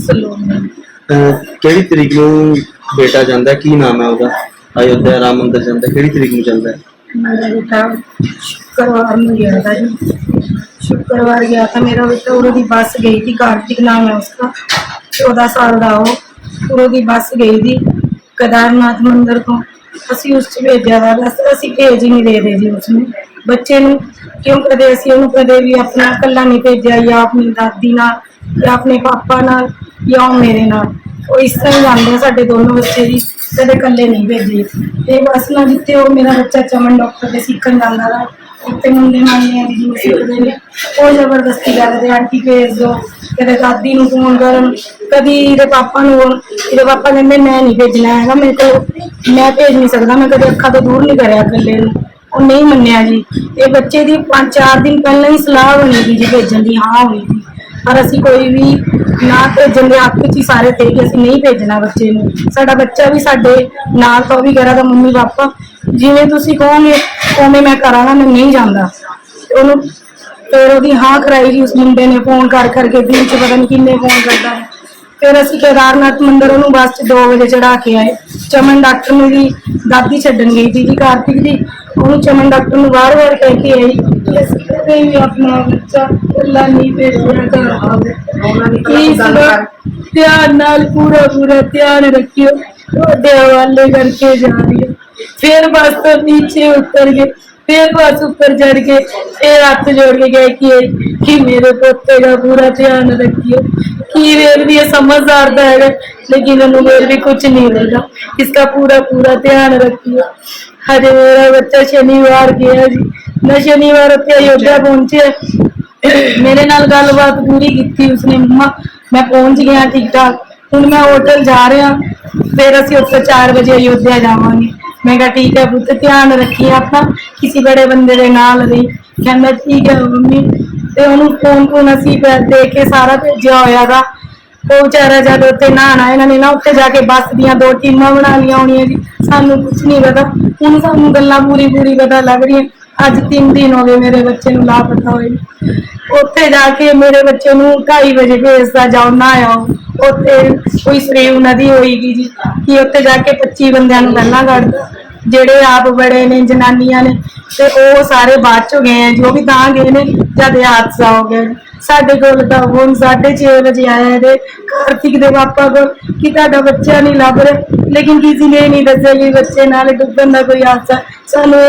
Salon ਅਹ ਕਿਹੜੀ ਤਰੀਕ ਨੂੰ ਬੇਟਾ ਜਾਂਦਾ ਹੈ? ਕੀ ਨਾਮ ਹੈ ਉਹਦਾ ਅਯੋਧਿਆ ਰਾਮ ਮੰਦਿਰ ਜਾਂਦਾ ਹੈ? ਕਿਹੜੀ ਤਰੀਕ ਨੂੰ ਜਾਂਦਾ ਹੈ मेरा बेटा शुक्रवार में गया था जी शुक्रवार गया था मेरा बेटा उरो की बस गई थी कार्तिक नाम है उसका चौदह साल का वो उरो की बस गई थी केदारनाथ मंदिर ਤੋਂ ਅਸੀਂ ਉਸ ਚ ਭੇਜਿਆ ਵਾ ਬਸ ਅਸੀਂ ਭੇਜ ਹੀ ਨਹੀਂ ਦੇ ਰਹੇ ਜੀ ਉਸਨੂੰ ਬੱਚੇ ਨੂੰ ਕਿਉਂ ਕਦੇ ਅਸੀਂ ਉਹਨੂੰ ਕਦੇ ਵੀ ਆਪਣਾ ਇਕੱਲਾ ਨਹੀਂ ਭੇਜਿਆ ਜਾਂ ਆਪਣੀ ਦਾਦੀ ਨਾਲ ਜਾਂ ਆਪਣੇ ਪਾਪਾ ਨਾਲ ਜਾਂ ਉਹ ਮੇਰੇ ਨਾਲ? ਉਹ ਇਸ ਤਰ੍ਹਾਂ ਹੀ ਜਾਂਦੇ ਆ ਸਾਡੇ ਦੋਨੋਂ ਬੱਚੇ ਜੀ। ਕਦੇ ਇਕੱਲੇ ਨਹੀਂ ਭੇਜੇ ਤੇ ਬਸ ਨਾ ਜਿੱਥੇ ਉਹ ਮੇਰਾ ਬੱਚਾ ਚਮਨ ਡਾਕਟਰ ਦੇ ਸਿੱਖਣ ਜਾਂਦਾ ਵਾ ਉੱਤੇ ਮੁੰਡੇ ਮੰਨਦੇ ਨੇ ਵੀ ਸਿੱਖਦੇ ਨੇ। ਉਹ ਜ਼ਬਰਦਸਤੀ ਕਰਦੇ ਆਂਟੀ ਭੇਜ ਦੋ। ਕਦੇ ਦਾਦੀ ਨੂੰ ਫੋਨ ਕਰਨ। ਕਦੀ ਇਹਦੇ ਪਾਪਾ ਨੂੰ ਇਹਦੇ ਪਾਪਾ ਕਹਿੰਦੇ, ਮੈਂ ਨਹੀਂ ਭੇਜਣਾ ਹੈਗਾ, ਮੇਰੇ ਕੋਲ ਮੈਂ ਭੇਜ ਨਹੀਂ ਸਕਦਾ, ਮੈਂ ਕਦੇ ਅੱਖਾਂ ਤੋਂ ਦੂਰ ਨਹੀਂ ਕਰਿਆ ਇਕੱਲੇ ਨੂੰ। ਉਹ ਨਹੀਂ ਮੰਨਿਆ ਜੀ। ਇਹ ਬੱਚੇ ਦੀ 5-4 ਦਿਨ ਪਹਿਲਾਂ ਹੀ ਸਲਾਹ ਬਣੀ ਸੀ ਜੀ ਭੇਜਣ ਦੀ ਹਾਂ ਹੋਈ ਸੀ ਪਰ ਅਸੀਂ ਕੋਈ ਵੀ ਨਾ ਭੇਜਣ ਦੇ ਹੱਕ 'ਚ ਹੀ ਸਾਰੇ ਤੇ ਕਿ ਅਸੀਂ ਨਹੀਂ ਭੇਜਣਾ ਬੱਚੇ ਨੂੰ। ਸਾਡਾ ਬੱਚਾ ਵੀ ਸਾਡੇ ਨਾਲ ਤੋਂ ਵੀ ਕਰਾ ਦਾ ਮੰਮੀ ਪਾਪਾ। ਜਿਵੇਂ ਤੁਸੀਂ ਕਹੋਗੇ, ਉਵੇਂ ਮੈਂ ਕਰਾਂਗਾ, ਮੈਂ ਨਹੀਂ ਜਾਂਦਾ। ਤੇ ਉਹਨੂੰ ਫਿਰ ਉਹਦੀ ਹਾਂ ਕਰਾਈ ਜੀ ਉਸ ਮੁੰਡੇ ਨੇ ਫੋਨ ਕਰ ਕਰਕੇ ਦਿਨ 'ਚ ਪਤਾ ਨਹੀਂ ਕਿੰਨੇ ਫੋਨ ਕਰਦਾ ਹੈ। ਫਿਰ ਅਸੀਂ ਕੇਦਾਰਨਾਥ ਮੰਦਿਰ ਉਹਨੂੰ ਬੱਸ 'ਚ 2 ਵਜੇ ਚੜਾ ਕੇ ਆਏ। ਚਮਨ ਡਾਕਟਰ ਨੂੰ ਵੀ ਦਾਦੀ ਛੱਡਣ ਗਈ ਸੀ ਜੀ, ਕਾਰਤਿਕ ਦੀ ਉਹਨੂੰ ਚਮਨ ਡਾਕਟਰ ਨੂੰ ਵਾਰ-ਵਾਰ ਕਹਿ ਕੇ ਆਈ ਕਿ ਕਦੇ ਵੀ ਆਪਣਾ ਬੱਚਾ ਇਕੱਲਾ ਨਹੀਂ ਭੇਜਣਾ ਘਰ ਪਲੀਜ਼ ਧਿਆਨ ਨਾਲ ਪੂਰਾ ਪੂਰਾ ਧਿਆਨ ਰੱਖਿਓ। ਤੁਹਾਡੇ ਹਵਾਲੇ ਕਰਕੇ ਜਾ ਰਹੀ ਹਾਂ ਫਿਰ ਬਸ ਨੀਚੇ ਉਤਰ ਕੇ फिर बस ऊपर चढ़ के, फिर हाथ जोड़ के गए कि कि मेरे पोते का पूरा ध्यान रखियो। कि वे भी ये समझदार है, लेकिन मेर भी कुछ नहीं लगा इसका पूरा पूरा ध्यान रखियो। अरे मेरा बच्चा शनिवार गया जी। मैं शनिवार उत्ते अयोध्या पहुँचे मेरे नाल गलबात पूरी की उसने। मम्मा, मैं पहुँच गया ठीक ठाक हूँ मैं होटल जा रहा। फिर असं उत्तर चार बजे अयोध्या जावे ਮੈਂ ਕਿਹਾ ਠੀਕ ਹੈ ਪੁੱਤ, ਧਿਆਨ ਰੱਖੀ ਆਪਣਾ, ਕਿਸੇ ਬੜੇ ਬੰਦੇ ਦੇ ਨਾਲ ਰਹੀ ਕਹਿੰਦਾ ਠੀਕ ਹੈ ਮੰਮੀ, ਤੇ ਉਹਨੂੰ ਫੋਨ ਫੋਨ ਅਸੀਂ ਦੇ ਕੇ ਸਾਰਾ ਭੇਜਿਆ ਹੋਇਆ ਹੋਇਆਗਾ। ਉਹ ਵਿਚਾਰਾ ਜਦ ਉੱਥੇ ਨਹਾਣਾ ਇਹਨਾਂ ਨੇ ਨਾ ਉੱਥੇ ਜਾ ਕੇ ਬੱਸ ਦੀਆਂ ਦੋ ਟੀਮਾਂ ਬਣਾ ਲਈਆਂ ਹੋਣੀਆਂ ਜੀ। ਸਾਨੂੰ ਕੁਝ ਨਹੀਂ ਪਤਾ। ਹੁਣ ਸਾਨੂੰ ਗੱਲਾਂ ਪੂਰੀ ਪੂਰੀ ਪਤਾ ਲੱਗ ਰਹੀਆਂ। ਅੱਜ 3 ਦਿਨ ਹੋ ਗਏ ਮੇਰੇ ਬੱਚੇ ਨੂੰ ਲਾਪਤਾ ਹੋਏ ਉੱਥੇ ਜਾ ਕੇ ਮੇਰੇ ਬੱਚੇ ਨੂੰ 2:30 ਵਜੇ ਭੇਜਦਾ ਜਾਓ ਨਾ ਉੱਥੇ ਕੋਈ ਸਰੀਵ ਨਦੀ ਹੋਏਗੀ ਜੀ, ਕਿ ਉੱਥੇ ਜਾ ਕੇ 25 ਬੰਦਿਆਂ ਨੂੰ ਪਹਿਲਾਂ ਕੱਢਦਾ ਜਿਹੜੇ ਆਪ ਬੜੇ ਨੇ, ਜਨਾਨੀਆਂ ਨੇ, ਤੇ ਉਹ ਸਾਰੇ ਬਾਅਦ ਚੋਂ ਗਏ ਆ ਜੋ ਵੀ ਤਾਂ ਗਏ ਨੇ, ਜਦ ਹਾਦਸਾ ਹੋ ਗਿਆ ਸਾਡੇ ਕੋਲ ਤਾਂ ਹੁਣ 6:30 ਵਜੇ ਆਇਆ ਦੇ ਕਾਰਤਿਕ ਦੇ ਪਾਪਾ ਕੋਲ, ਕਿ ਤੁਹਾਡਾ ਬੱਚਾ ਨਹੀਂ ਲੱਭ ਰਿਹਾ। ਲੇਕਿਨ ਕਿਸੇ ਨੇ ਨਹੀਂ ਦੱਸਿਆ ਕਿ ਬੱਚੇ ਨਾਲ ਡੁੱਬਣ ਦਾ ਕੋਈ ਹਾਦਸਾ। ਸਾਨੂੰ